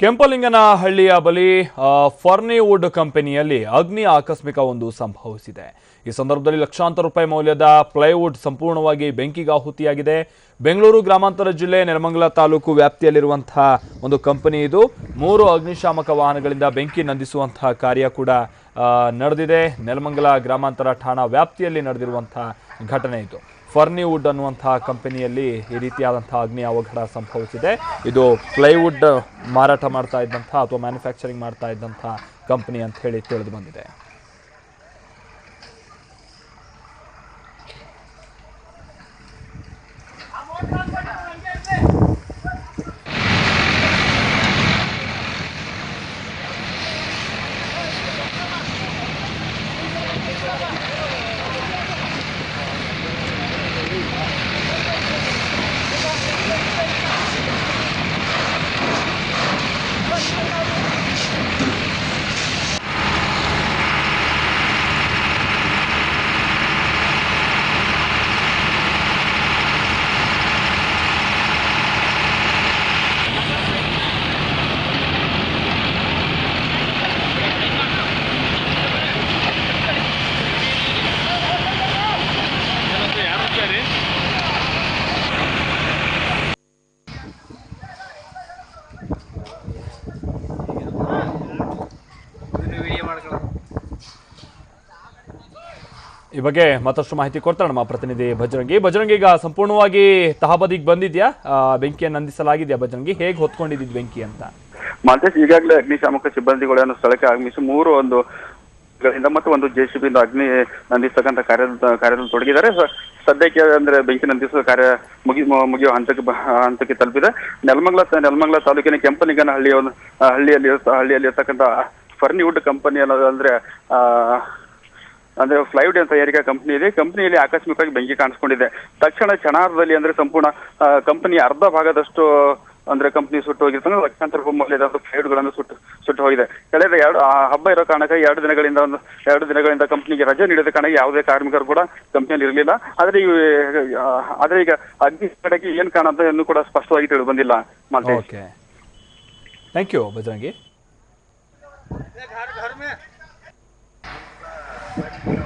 ಕೆಂಪಲಿಂಗನಹಳ್ಳಿಯ ಬಳಿ ಫರ್ನಿವುಡ್ ಕಂಪನಿಯಲ್ಲಿ ಅಗ್ನಿ ಆಕಸ್ಮಿಕ ಒಂದು ಸಂಭವಿಸಿದೆ. ಈ ಸಂದರ್ಭದಲ್ಲಿ ಲಕ್ಷಾಂತರ ರೂಪಾಯಿ ಮೌಲ್ಯದ ಪ್ಲೈವುಡ್ ಸಂಪೂರ್ಣವಾಗಿ ಬೆಂಕಿಗಾಹುತಿಯಾಗಿದೆ. ಬೆಂಗಳೂರು ಗ್ರಾಮಾಂತರ ಜಿಲ್ಲೆ ನೆಲಮಂಗಲ ತಾಲೂಕು ವ್ಯಾಪ್ತಿಯಲ್ಲಿರುವಂತಹ ಒಂದು ಕಂಪನಿ ಇದು. ಮೂರು ಅಗ್ನಿಶಾಮಕ ವಾಹನಗಳಿಂದ ಬೆಂಕಿ ನಂದಿಸುವಂತಹ ಕಾರ್ಯ ಕೂಡ ನಡೆದಿದೆ. ನೆಲಮಂಗಲ ಗ್ರಾಮಾಂತರ ಠಾಣಾ ವ್ಯಾಪ್ತಿಯಲ್ಲಿ ನಡೆದಿರುವಂತಹ ಘಟನೆ ಇದು. ಫರ್ನಿವುಡ್ ಅನ್ನುವಂತಹ ಕಂಪನಿಯಲ್ಲಿ ಈ ರೀತಿಯಾದಂತಹ ಅಗ್ನಿ ಅವಘಡ ಸಂಭವಿಸಿದೆ. ಇದು ಪ್ಲೈವುಡ್ ಮಾರಾಟ ಮಾಡ್ತಾ ಇದ್ದಂಥ ಅಥವಾ ಮ್ಯಾನುಫ್ಯಾಕ್ಚರಿಂಗ್ ಮಾಡ್ತಾ ಇದ್ದಂಥ ಕಂಪನಿ ಅಂತ ಹೇಳಿ ತಿಳಿದು ಬಂದಿದೆ. ಈ ಬಗ್ಗೆ ಮತ್ತಷ್ಟು ಮಾಹಿತಿ ಕೊಡ್ತಾರೆ ನಮ್ಮ ಪ್ರತಿನಿಧಿ ಭಜರಂಗಿ. ಭಜರಂಗಿ, ಈಗ ಸಂಪೂರ್ಣವಾಗಿ ತಹಬದಿಗೆ ಬಂದಿದ್ಯಾ? ಬೆಂಕಿಯನ್ನು ನಂದಿಸಲಾಗಿದೆಯಾ ಭಜರಂಗಿ? ಹೇಗೆ ಹೊತ್ಕೊಂಡಿದ್ದು ಬೆಂಕಿ ಅಂತ? ಮಾಲ್ತೇಶ್ ಈಗಾಗಲೇ ಅಗ್ನಿಶಾಮಕ ಸಿಬ್ಬಂದಿಗಳನ್ನು ಸ್ಥಳಕ್ಕೆ ಆಗಮಿಸಿ ಮೂರು ಒಂದು ಮತ್ತು ಒಂದು ಜೆಸಿಬಿ ಅಗ್ನಿ ನಂದಿಸ್ತಕ್ಕಂಥ ಕಾರ್ಯ, ಕಾರ್ಯದಲ್ಲಿ ತೊಡಗಿದ್ದಾರೆ. ಸದ್ಯಕ್ಕೆ ಅಂದ್ರೆ ಬೆಂಕಿ ನಂದಿಸುವ ಕಾರ್ಯ ಮುಗಿ ಮುಗಿಯುವ ಹಂತಕ್ಕೆ ಹಂತಕ್ಕೆ ತಲುಪಿದೆ. ನೆಲಮಂಗಲ ನೆಲಮಂಗಲ ತಾಲೂಕಿನ ಕೆಂಪನಿಗನ ಹಳ್ಳಿಯ ಹಳ್ಳಿಯಲ್ಲಿ ಹಳ್ಳಿಯಲ್ಲಿ ಇರ್ತಕ್ಕಂಥ ಫರ್ನಿವುಡ್ ಕಂಪನಿ ಅನ್ನೋದು ಅಂದ್ರೆ, ಆ ಅಂದ್ರೆ ಫ್ಲೈವುಡ್ ಅಂತ ತಯಾರಿಕಾ ಕಂಪನಿ ಇದೆ. ಕಂಪನಿಯಲ್ಲಿ ಆಕಸ್ಮಿಕವಾಗಿ ಬೆಂಕಿ ಕಾಣಿಸ್ಕೊಂಡಿದೆ. ತಕ್ಷಣ ಚನಾರದಲ್ಲಿ ಅಂದ್ರೆ ಸಂಪೂರ್ಣ ಕಂಪನಿ ಅರ್ಧ ಭಾಗದಷ್ಟು ಅಂದ್ರೆ ಕಂಪನಿ ಸುಟ್ಟು ಹೋಗಿರ್ತಂದ್ರೆ ಲಕ್ಷಾಂತರ ರೂಪಾಯಿ ಮೌಲ್ಯದ ಸುಟ್ಟು ಸುಟ್ಟು ಹೋಗಿದೆ. ಕಳೆದ ಎರಡು ಆ ಹಬ್ಬ ಇರೋ ಕಾರಣಕ್ಕೆ ಎರಡು ದಿನಗಳಿಂದ ಒಂದು ಎರಡು ದಿನಗಳಿಂದ ಕಂಪನಿಗೆ ರಜೆ ನೀಡಿದ ಕಾರಣ ಯಾವುದೇ ಕಾರ್ಮಿಕರು ಕೂಡ ಕಂಪನಿಯಲ್ಲಿ ಇರಲಿಲ್ಲ. ಆದ್ರೆ ಈ ಆದ್ರೆ ಈಗ ಅಗ್ನಿ ಕಡೆಗೆ ಏನ್ ಕಾರಣ ಎಂದು ಇನ್ನೂ ಕೂಡ ಸ್ಪಷ್ಟವಾಗಿ ತಿಳಿದು ಬಂದಿಲ್ಲ okay thank you Bhajarangi. Thank you.